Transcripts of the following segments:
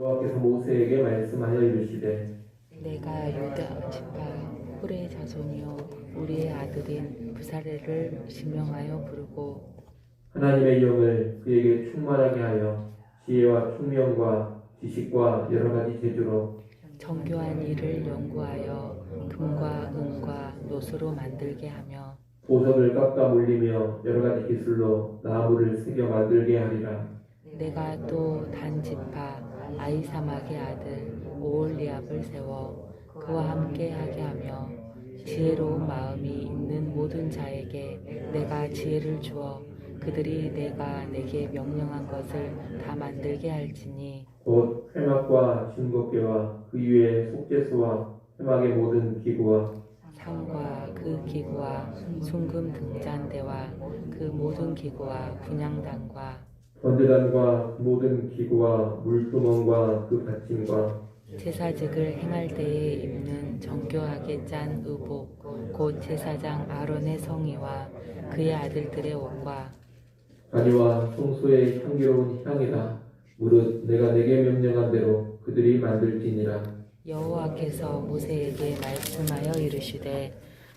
여호와께서 모세에게 말씀하여 이르시되 내가 유다 지파 후레의 자손이요 우리의 아들인 부사레를 지명하여 부르고 하나님의 영을 그에게 충만하게 하여 지혜와 총명과 지식과 여러 가지 재주로 정교한 일을 연구하여 금과 은과 노수로 만들게 하며 보석을 깎아 물리며 여러 가지 기술로 나무를 새겨 만들게 하리라. 내가 또 단지파 아이사막의 아들 오올리압을 세워 그와 함께 하게 하며 지혜로운 마음이 있는 모든 자에게 내가 지혜를 주어 그들이 내가 내게 명령한 것을 다 만들게 할지니 곧 회막과 증거궤와 그 위에 속죄소와 회막의 모든 기구와 상과 그 기구와 순금 등잔대와 그 모든 기구와 분양단과 번제단과 그 모든 기구와 물두멍과 그 받침과 제사직을 행할 때에 입는 정교하게 짠 의복 곧 제사장 아론의 성의와 그의 아들들의 옷과 가니와 송소의 향기로운 향이라. 무릇 내가 내게 명령한 대로 그들이 만들지니라. 여호와께서 모세에게 말씀하여 이르시되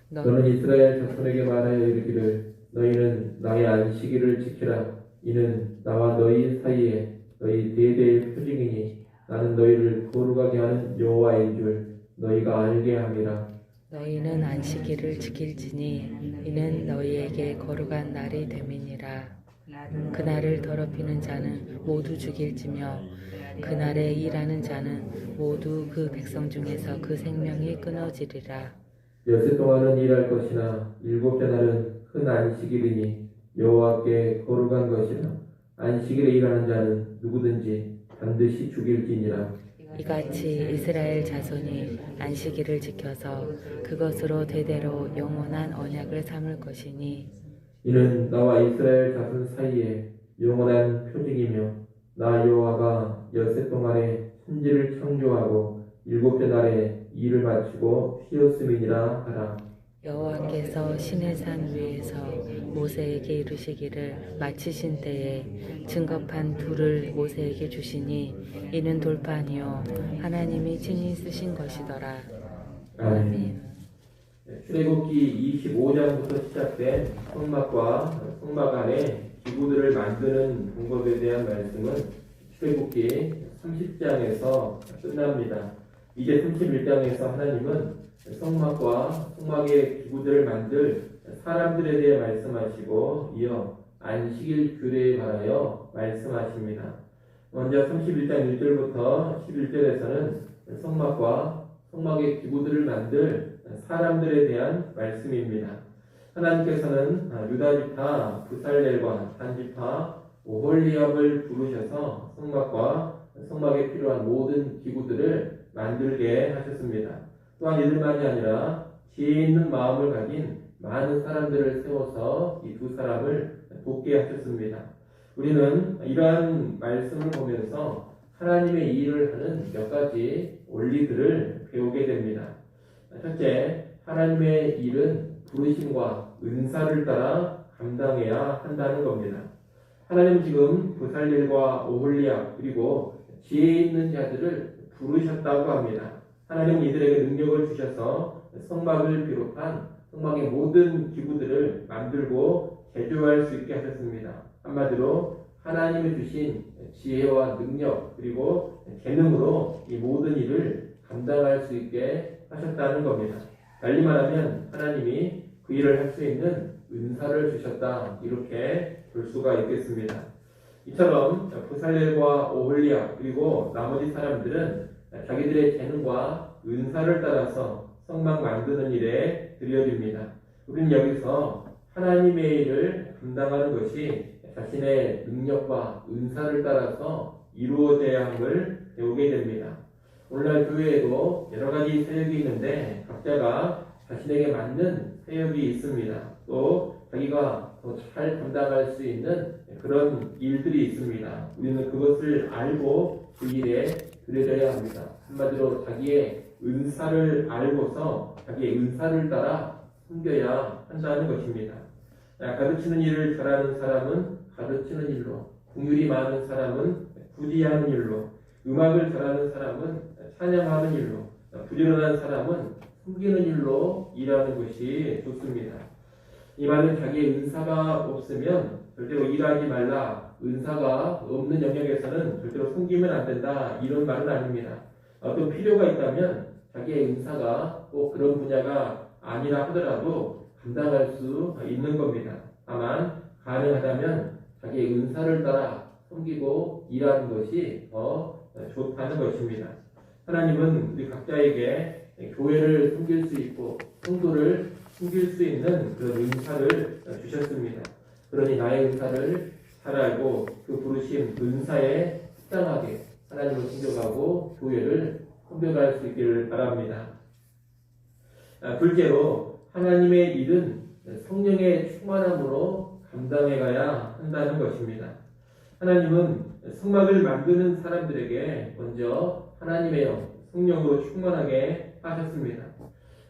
너 너는 이스라엘 자손에게 말하여 이르기를 너희는 나의 안식일을 지키라. 이는 나와 너희 사이에 너희 대대의 표징이니 나는 너희를 거룩하게 하는 여호와인 줄 너희가 알게 함이라. 너희는 안식일을 지킬지니 이는 너희에게 거룩한 날이 됨이니라. 그날을 더럽히는 자는 모두 죽일지며 그날에 일하는 자는 모두 그 백성 중에서 그 생명이 끊어지리라. 엿새 동안은 일할 것이나 일곱째 날은 큰 안식일이니 여호와께 거룩한 것이라 안식일에 일하는 자는 누구든지 반드시 죽일지니라. 이같이 이스라엘 자손이 안식일을 지켜서 그것으로 대대로 영원한 언약을 삼을 것이니 이는 나와 이스라엘 자손 사이에 영원한 표징이며 나 여호와가 엿새 동안에 천지를 창조하고 일곱째 날에 일을 마치고 쉬었음이니라 하라 여호와께서 신의 산 위에서 모세에게 이르시기를 마치신 때에 증거판 둘을 모세에게 주시니 이는 돌판이요 하나님이 친히 쓰신 것이더라 아멘. 출애굽기 25장부터 시작된 성막과 성막 안에 기구들을 만드는 방법에 대한 말씀은 출애굽기 30장에서 끝납니다. 이제 31장에서 하나님은 성막과 성막의 기구들을 만들 사람들에 대해 말씀하시고 이어 안식일 규례에 관하여 말씀하십니다. 먼저 31장 1절부터 11절에서는 성막과 성막의 기구들을 만들 사람들에 대한 말씀입니다. 하나님께서는 유다지파 부살렐과 단지파 오홀리압을 부르셔서 성막과 성막에 필요한 모든 기구들을 만들게 하셨습니다. 또한 이들만이 아니라 지혜 있는 마음을 가진 많은 사람들을 세워서 이 두 사람을 돕게 하셨습니다. 우리는 이러한 말씀을 보면서 하나님의 일을 하는 몇 가지 원리들을 배우게 됩니다. 첫째, 하나님의 일은 부르심과 은사를 따라 감당해야 한다는 겁니다. 하나님 지금 부살릴과 오홀리압 그리고 지혜 있는 자들을 부르셨다고 합니다. 하나님 이들에게 능력을 주셔서 성막을 비롯한 성막의 모든 기구들을 만들고 제조할 수 있게 하셨습니다. 한마디로 하나님이 주신 지혜와 능력 그리고 재능으로 이 모든 일을 감당할 수 있게 하셨다는 겁니다. 달리 말하면 하나님이 그 일을 할 수 있는 은사를 주셨다 이렇게 볼 수가 있겠습니다. 이처럼 부살렐과 오홀리압 그리고 나머지 사람들은 자기들의 재능과 은사를 따라서 성막 만드는 일에 들여집니다. 우리는 여기서 하나님의 일을 감당하는 것이 자신의 능력과 은사를 따라서 이루어져야 함을 배우게 됩니다. 오늘날 교회에도 여러 가지 사역이 있는데 각자가 자신에게 맞는 사역이 있습니다. 또 자기가 더 잘 감당할 수 있는 그런 일들이 있습니다. 우리는 그것을 알고 그 일에 들여져야 합니다. 한마디로 자기의 은사를 알고서 자기의 은사를 따라 숨겨야 한다는 것입니다. 가르치는 일을 잘하는 사람은 가르치는 일로, 궁율이 많은 사람은 부디하는 일로, 음악을 잘하는 사람은 찬양하는 일로, 부지런한 사람은 숨기는 일로 일하는 것이 좋습니다. 이 말은 자기의 은사가 없으면 절대로 일하지 말라. 은사가 없는 영역에서는 절대로 숨기면 안 된다. 이런 말은 아닙니다. 어떤 필요가 있다면 자기의 은사가 꼭 그런 분야가 아니라 하더라도 감당할 수 있는 겁니다. 다만 가능하다면 자기의 은사를 따라 섬기고 일하는 것이 더 좋다는 것입니다. 하나님은 우리 각자에게 교회를 섬길 수 있고 성도를 숨길 수 있는 그런 은사를 주셨습니다. 그러니 나의 은사를 잘 알고 그 부르심 은사에 합당하게 하나님을 숨겨가고 교회를 섬겨갈 수 있기를 바랍니다. 아, 둘째로 하나님의 일은 성령의 충만함으로 감당해가야 한다는 것입니다. 하나님은 성막을 만드는 사람들에게 먼저 하나님의 영, 성령으로 충만하게 하셨습니다.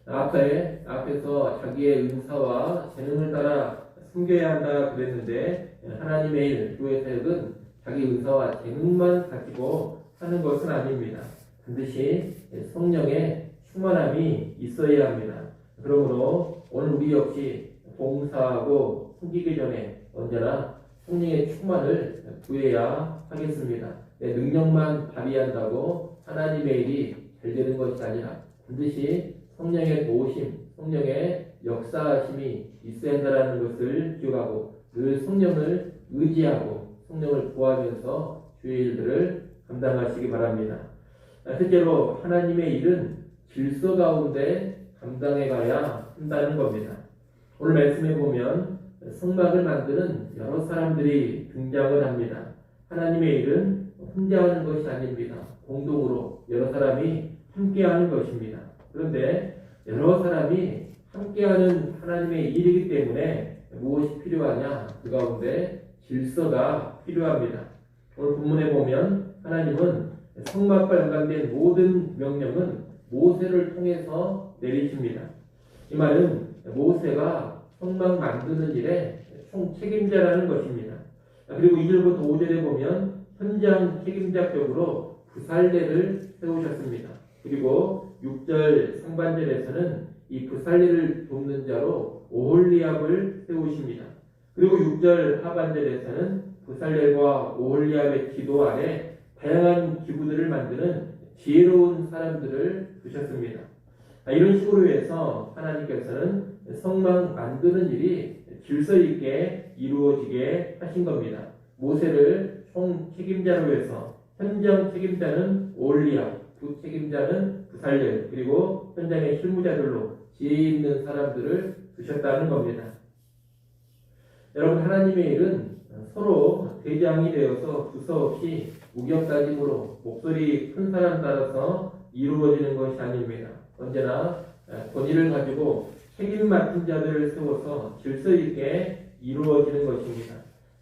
앞에 앞에서 자기의 은사와 재능을 따라 숨겨야 한다 그랬는데 하나님의 일, 교회 사역은 자기 은사와 재능만 가지고 하는 것은 아닙니다. 반드시 성령의 충만함이 있어야 합니다. 그러므로 오늘 우리 역시 봉사하고 숨기기 전에 언제나 성령의 충만을 구해야 하겠습니다. 내 능력만 발휘한다고 하나님의 일이 잘 되는 것이 아니라 반드시 성령의 도우심, 성령의 역사하심이 있어야 한다는 것을 기억하고 늘 성령을 의지하고 성령을 구하면서 주의 일들을 감당하시기 바랍니다. 실제로 하나님의 일은 질서 가운데 감당해 가야 한다는 겁니다. 오늘 말씀에 보면 성막을 만드는 여러 사람들이 등장을 합니다. 하나님의 일은 혼자 하는 것이 아닙니다. 공동으로 여러 사람이 함께 하는 것입니다. 그런데 여러 사람이 함께하는 하나님의 일이기 때문에 무엇이 필요하냐? 그 가운데 질서가 필요합니다. 오늘 본문에 보면 하나님은 성막과 연관된 모든 명령은 모세를 통해서 내리십니다. 이 말은 모세가 성막 만드는 일에 총 책임자라는 것입니다. 그리고 2절부터 5절에 보면 현장 책임자격으로 부살레를 세우셨습니다. 그리고 6절 상반절에서는 이 부살레를 돕는 자로 오홀리압을 세우십니다. 그리고 6절 하반절에서는 부살레와 오홀리압의 기도 아래 다양한 기구들을 만드는 지혜로운 사람들을 두셨습니다. 아, 이런 식으로 해서 하나님께서는 성막 만드는 일이 질서 있게 이루어지게 하신 겁니다. 모세를 총 책임자로 해서 현장 책임자는 올리압, 부 책임자는 부살렐, 그리고 현장의 실무자들로 지혜 있는 사람들을 두셨다는 겁니다. 여러분 하나님의 일은 서로 대장이 되어서 두서없이 우격다짐으로 목소리 큰 사람 따라서 이루어지는 것이 아닙니다. 언제나 권위를 가지고 책임 맡은 자들을 세워서 질서 있게 이루어지는 것입니다.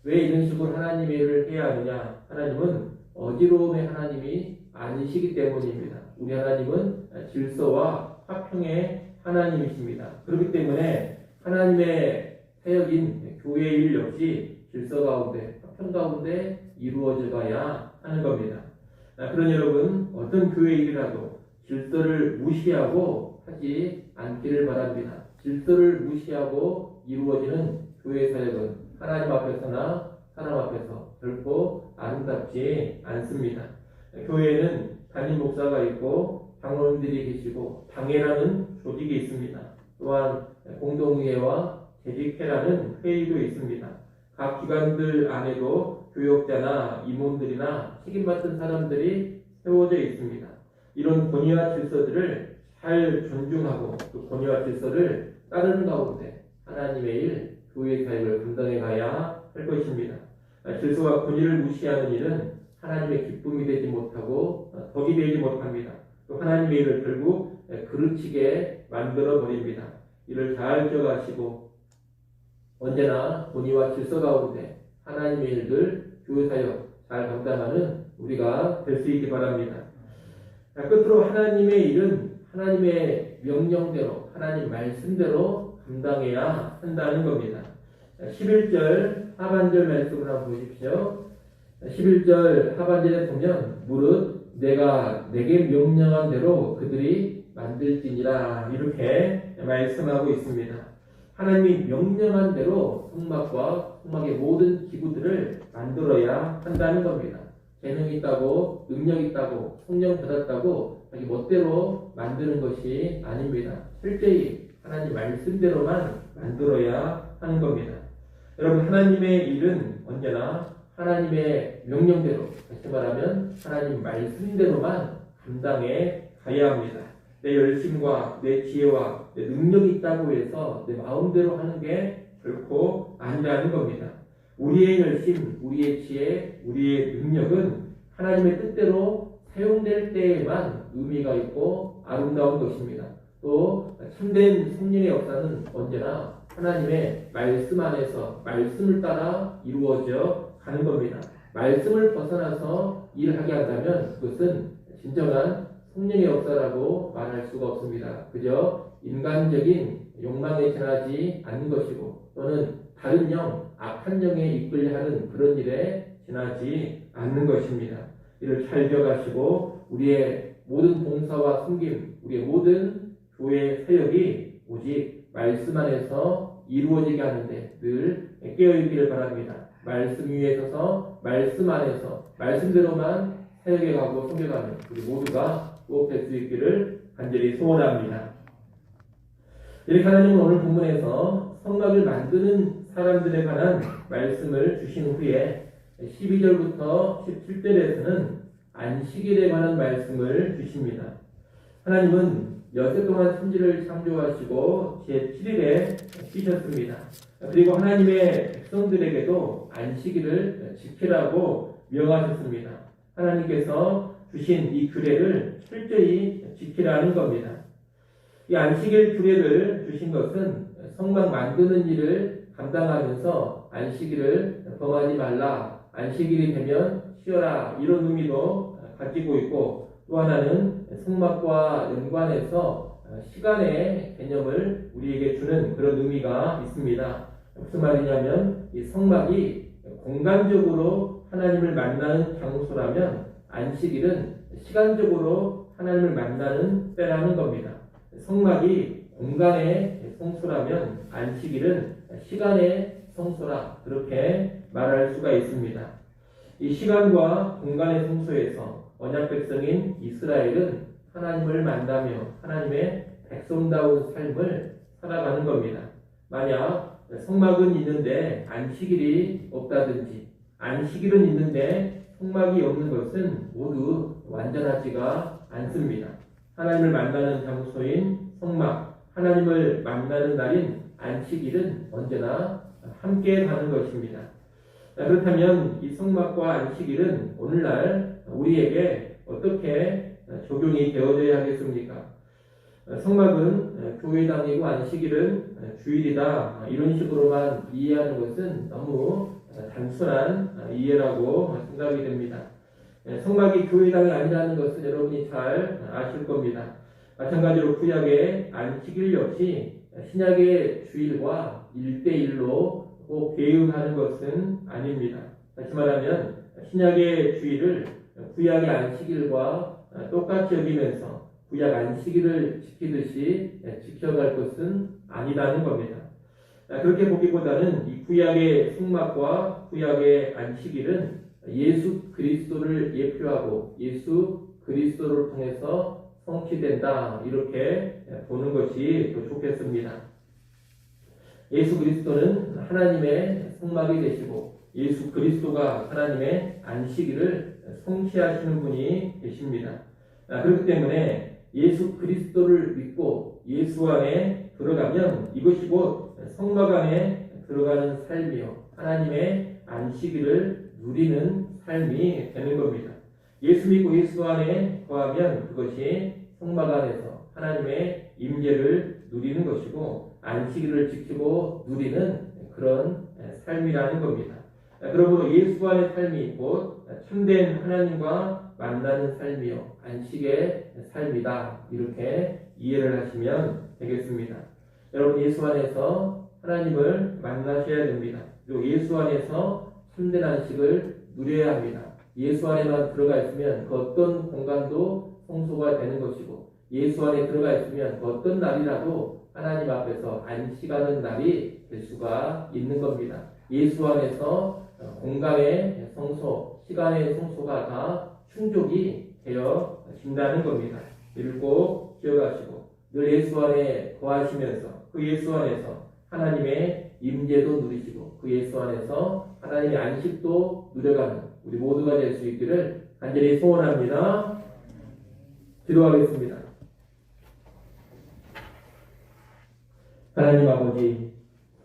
왜 이런 식으로 하나님의 일을 해야 하느냐? 하나님은 어지러움의 하나님이 아니시기 때문입니다. 우리 하나님은 질서와 화평의 하나님이십니다. 그렇기 때문에 하나님의 사역인 교회의 일 역시 질서 가운데, 화평 가운데 이루어져 가야 하는 겁니다. 그런 여러분, 어떤 교회 일이라도 질서를 무시하고 하지 않기를 바랍니다. 질서를 무시하고 이루어지는 교회 사역은 하나님 앞에서나 사람 앞에서 결코 아름답지 않습니다. 교회에는 담임 목사가 있고 장로님들이 계시고 당회라는 조직이 있습니다. 또한 공동회와 재직회라는 회의도 있습니다. 각 기관들 안에도 교역자나 임원들이나 책임받은 사람들이 세워져 있습니다. 이런 권위와 질서들을 잘 존중하고 그 권위와 질서를 따르는 가운데 하나님의 일, 교회 사역을 감당해 가야 할 것입니다. 질서와 권위를 무시하는 일은 하나님의 기쁨이 되지 못하고 덕이 되지 못합니다. 또 하나님의 일을 결국 그르치게 만들어 버립니다. 이를 잘 기억하시고 언제나 권위와 질서 가운데 하나님의 일들, 교회 사역 잘 감당하는 우리가 될 수 있기 바랍니다. 자, 끝으로 하나님의 일은 하나님의 명령대로, 하나님 말씀대로 감당해야 한다는 겁니다. 11절 하반절 말씀을 한번 보십시오. 11절 하반절에 보면 무릇 내가 내게 명령한 대로 그들이 만들지니라 이렇게 말씀하고 있습니다. 하나님이 명령한 대로 성막과 성막의 모든 기구들을 만들어야 한다는 겁니다. 재능 있다고 능력 있다고 성령 받았다고 자기 멋대로 만드는 것이 아닙니다. 철저히 하나님 말씀대로만 만들어야 하는 겁니다. 여러분 하나님의 일은 언제나 하나님의 명령대로 다시 말하면 하나님 말씀대로만 감당해 가야 합니다. 내 열심과 내 지혜와 내 능력이 있다고 해서 내 마음대로 하는 게 결코 아니라는 겁니다. 우리의 열심, 우리의 지혜, 우리의 능력은 하나님의 뜻대로 사용될 때에만 의미가 있고 아름다운 것입니다. 또 참된 성령의 역사는 언제나 하나님의 말씀 안에서 말씀을 따라 이루어져 가는 겁니다. 말씀을 벗어나서 일하게 한다면 그것은 진정한 성령의 역사라고 말할 수가 없습니다. 그저 인간적인 욕망에 지나지 않는 것이고 또는 다른 영, 악한 영에 이끌려 하는 그런 일에 지나지 않는 것입니다. 이를 잘 기억하시고 우리의 모든 봉사와 섬김, 우리의 모든 교회 사역이 오직 말씀 안에서 이루어지게 하는데 늘 깨어 있기를 바랍니다. 말씀 위에 서서 말씀 안에서 말씀대로만 사역해 가고 섬겨가는 우리 모두가 꼭될수 있기를 간절히 소원합니다. 이렇게 하나님은 오늘 본문에서 성막을 만드는 사람들에 관한 말씀을 주신 후에 12절부터 17절에서는 안식일에 관한 말씀을 주십니다. 하나님은 여세 동안 천지를 창조하시고 제7일에 쉬셨습니다. 그리고 하나님의 백성들에게도 안식일을 지키라고 명하셨습니다. 하나님께서 주신 이 규례를 철저히 지키라는 겁니다. 이 안식일 규례를 주신 것은 성막 만드는 일을 감당하면서 안식일을 범하지 말라, 안식일이 되면 쉬어라 이런 의미도 가지고 있고 또 하나는 성막과 연관해서 시간의 개념을 우리에게 주는 그런 의미가 있습니다. 무슨 말이냐면 이 성막이 공간적으로 하나님을 만나는 장소라면 안식일은 시간적으로 하나님을 만나는 때라는 겁니다. 성막이 공간의 성소라면 안식일은 시간의 성소라 그렇게 말할 수가 있습니다. 이 시간과 공간의 성소에서 언약 백성인 이스라엘은 하나님을 만나며 하나님의 백성다운 삶을 살아가는 겁니다. 만약 성막은 있는데 안식일이 없다든지 안식일은 있는데 성막이 없는 것은 모두 완전하지가 않습니다. 하나님을 만나는 장소인 성막, 하나님을 만나는 날인 안식일은 언제나 함께 가는 것입니다. 그렇다면 이 성막과 안식일은 오늘날 우리에게 어떻게 적용이 되어져야 하겠습니까? 성막은 교회 다니고 안식일은 주일이다 이런 식으로만 이해하는 것은 너무 단순한 이해라고 생각이 됩니다. 성막이 교회 당이 아니라는 것은 여러분이 잘 아실 겁니다. 마찬가지로 구약의 안식일 역시 신약의 주일과 일대일로 꼭 대응하는 것은 아닙니다. 다시 말하면 신약의 주일을 구약의 안식일과 똑같이 여기면서 구약 안식일을 지키듯이 지켜갈 것은 아니라는 겁니다. 그렇게 보기보다는 이 구약의 성막과 구약의 안식일은 예수 그리스도를 예표하고 예수 그리스도를 통해서 성취된다 이렇게 보는 것이 더 좋겠습니다. 예수 그리스도는 하나님의 성막이 되시고 예수 그리스도가 하나님의 안식일을 성취하시는 분이 되십니다. 그렇기 때문에 예수 그리스도를 믿고 예수 안에 들어가면 이것이 곧 성막 안에 들어가는 삶이요 하나님의 안식일을 누리는 삶이 되는 겁니다. 예수 믿고 예수 안에 거하면 그것이 성막 안에서 하나님의 임재를 누리는 것이고 안식일을 지키고 누리는 그런 삶이라는 겁니다. 그러므로 예수 안의 삶이 곧 참된 하나님과 만나는 삶이요 안식의 삶이다 이렇게 이해를 하시면 되겠습니다. 여러분 예수 안에서 하나님을 만나셔야 됩니다. 그리고 예수 안에서 참된 안식을 누려야 합니다. 예수 안에만 들어가 있으면 그 어떤 공간도 성소가 되는 것이고 예수 안에 들어가 있으면 그 어떤 날이라도 하나님 앞에서 안식하는 날이 될 수가 있는 겁니다. 예수 안에서 공간의 성소, 시간의 성소가 다 충족이 되어진다는 겁니다. 꼭 기억하시고 늘 예수 안에 거하시면서 그 예수 안에서 하나님의 임재도 누리시고 그 예수 안에서 하나님의 안식도 누려가는 우리 모두가 될 수 있기를 간절히 소원합니다. 기도하겠습니다. 하나님 아버지,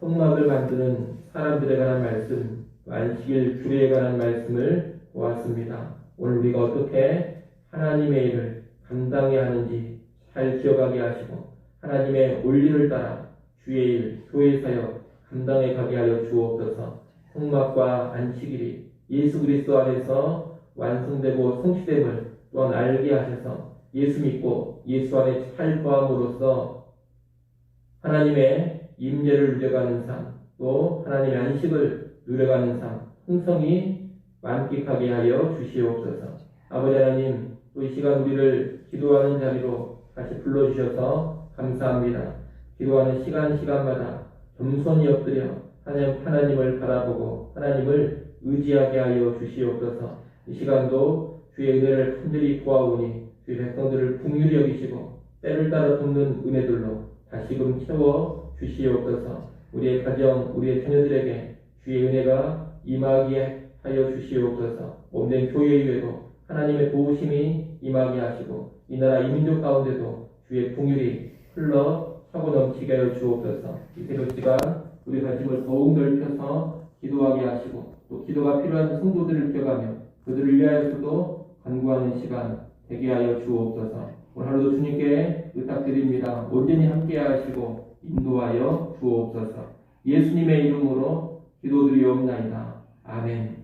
성막을 만드는 사람들에 관한 말씀, 안식일 주례에 관한 말씀을 보았습니다. 오늘 우리가 어떻게 하나님의 일을 감당해야 하는지 잘 기억하게 하시고 하나님의 원리를 따라 주의 일, 교회 사역 감당해 가게 하여 주옵소서. 성막과 안식일이 예수 그리스도 안에서 완성되고 성취됨을 또한 알게 하셔서 예수 믿고 예수 안에 잘 거함으로써 하나님의 임재를 누려가는 삶, 또 하나님의 안식을 누려가는 삶, 풍성히 만끽하게 하여 주시옵소서. 아버지 하나님, 또 이 시간 우리를 기도하는 자리로 다시 불러주셔서 감사합니다. 기도하는 시간 시간마다 겸손히 엎드려 하나님, 하나님을 바라보고 하나님을 의지하게 하여 주시옵소서. 이 시간도 주의 은혜를 간절히 구하오니 주의 백성들을 풍휼히 여기시고 때를 따라 돕는 은혜들로 다시금 채워 주시옵소서. 우리의 가정, 우리의 자녀들에게 주의 은혜가 임하게 하여 주시옵소서. 몸된 교회 위에도 하나님의 도우심이 임하게 하시고 이 나라 이민족 가운데도 주의 풍휼이 흘러 차고 넘치게 하여 주옵소서. 이 새벽 시간 우리 관심을 더욱 넓혀서 기도하게 하시고 또 기도가 필요한 성도들을 기억하며 그들을 위하여서도 간구하는 시간 되게 하여 주옵소서. 오늘 하루도 주님께 부탁드립니다. 온전히 함께 하시고 인도하여 주옵소서. 예수님의 이름으로 기도드리옵나이다. 아멘.